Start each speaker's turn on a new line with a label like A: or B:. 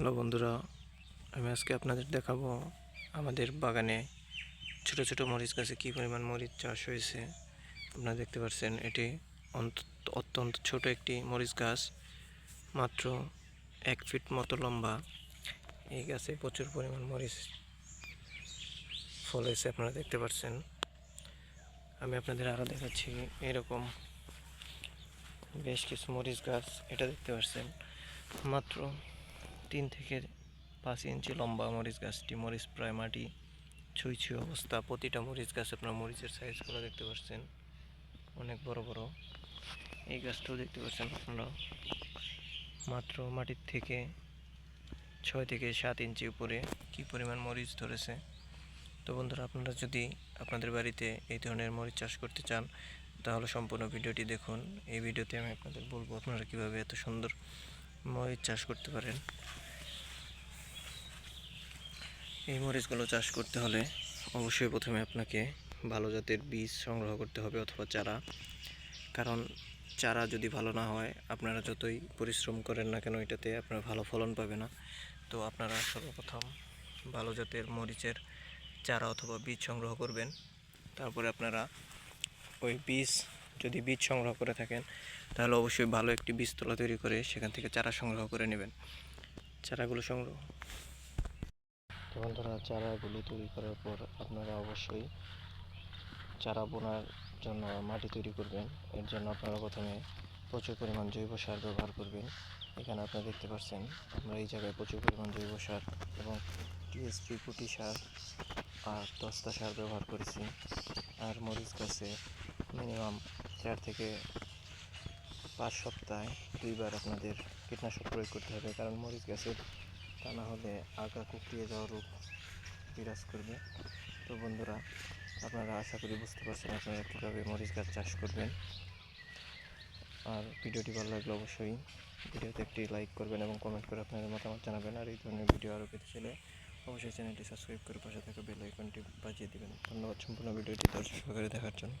A: Hello বন্ধুরা, আমি আজকে আপনাদের দেখাবো আমাদের বাগানে ছোট ছোট মরিচ গাছে কী পরিমাণ মরিচ চাষ হয়েছে। আপনারা দেখতে পাচ্ছেন, এটি অত্যন্ত ছোট একটি মরিচ গাছ, মাত্র এক ফিট মতো লম্বা। এই গাছে প্রচুর পরিমাণ মরিচ ফল হয়েছে, আপনারা দেখতে পাচ্ছেন। আমি আপনাদের আরও দেখাচ্ছি এরকম বেশ কিছু মরিচ গাছ, এটা দেখতে পাচ্ছেন, মাত্র তিন থেকে পাঁচ ইঞ্চি লম্বা মরিচ গাছটি, মরিচ প্রায় মাটি, ছুঁই ছুঁই অবস্থা। প্রতিটা মরিচ গাছ আপনার মরিচের সাইজগুলো দেখতে পাচ্ছেন। অনেক বড় বড়। এই গাছটাও দেখতে পাচ্ছেন আপনারা। মাত্র মাটির থেকে ছয় থেকে সাত ইঞ্চি উপরে কি পরিমাণ মরিচ ধরেছে। তো বন্ধুরা, আপনারা যদি আপনাদের বাড়িতে এই ধরনের মরিচ চাষ করতে চান, তাহলে সম্পূর্ণ ভিডিওটি দেখুন। এই ভিডিওতে আমি আপনাদের বলব আপনারা কীভাবে এত সুন্দর মরিচ চাষ করতে পারেন। এই মরিচগুলো চাষ করতে হলে অবশ্যই প্রথমে আপনাকে ভালো জাতের বীজ সংগ্রহ করতে হবে অথবা চারা। কারণ চারা যদি ভালো না হয়, আপনারা যতই পরিশ্রম করেন না কেন, এটাতে আপনারা ভালো ফলন পাবে না। তো আপনারা সর্বপ্রথম ভালো জাতের মরিচের চারা অথবা বীজ সংগ্রহ করবেন। তারপরে আপনারা ওই বীজ যদি বীজ সংগ্রহ করে থাকেন, তাহলে অবশ্যই ভালো একটি বীজতলা তৈরি করে সেখান থেকে চারা সংগ্রহ করে নেবেন। চারাগুলো সংগ্রহ। তো বন্ধুরা, চারাগুলো তৈরি করার পর আপনারা অবশ্যই চারা বোনার জন্য মাটি তৈরি করবেন। এর জন্য আপনারা প্রথমে প্রচুর পরিমাণ জৈব সার ব্যবহার করবেন। এখানে আপনারা দেখতে পাচ্ছেন, আমরা এই জায়গায় প্রচুর পরিমাণ জৈব সার এবং টিএসপি পুটি সার আর দস্তা সার ব্যবহার করেছি। আর মরিচ গাছে মিনিমাম চার থেকে পাঁচ সপ্তাহে দুইবার আপনাদের কীটনাশক প্রয়োগ করতে হবে। কারণ মরিচ গাছের তা না হলে আগা কুকড়িয়ে যাওয়ার রোগ বিরাজ করবে। তো বন্ধুরা, আপনারা আশা করি বুঝতে পারছেন আপনারা কীভাবে মরিচ গাছ চাষ করবেন। আর ভিডিওটি ভালো লাগলে অবশ্যই ভিডিওতে একটি লাইক করবেন এবং কমেন্ট করে আপনাদের মতামত জানাবেন। আর এই ধরনের ভিডিও আরও পেতে চাইলে অবশ্যই চ্যানেলটি সাবস্ক্রাইব করে পাশে থাকা বেল আইকনটি বাজিয়ে দেবেন। ধন্যবাদ সম্পূর্ণ ভিডিওটি দর্শক সহকারে দেখার জন্য।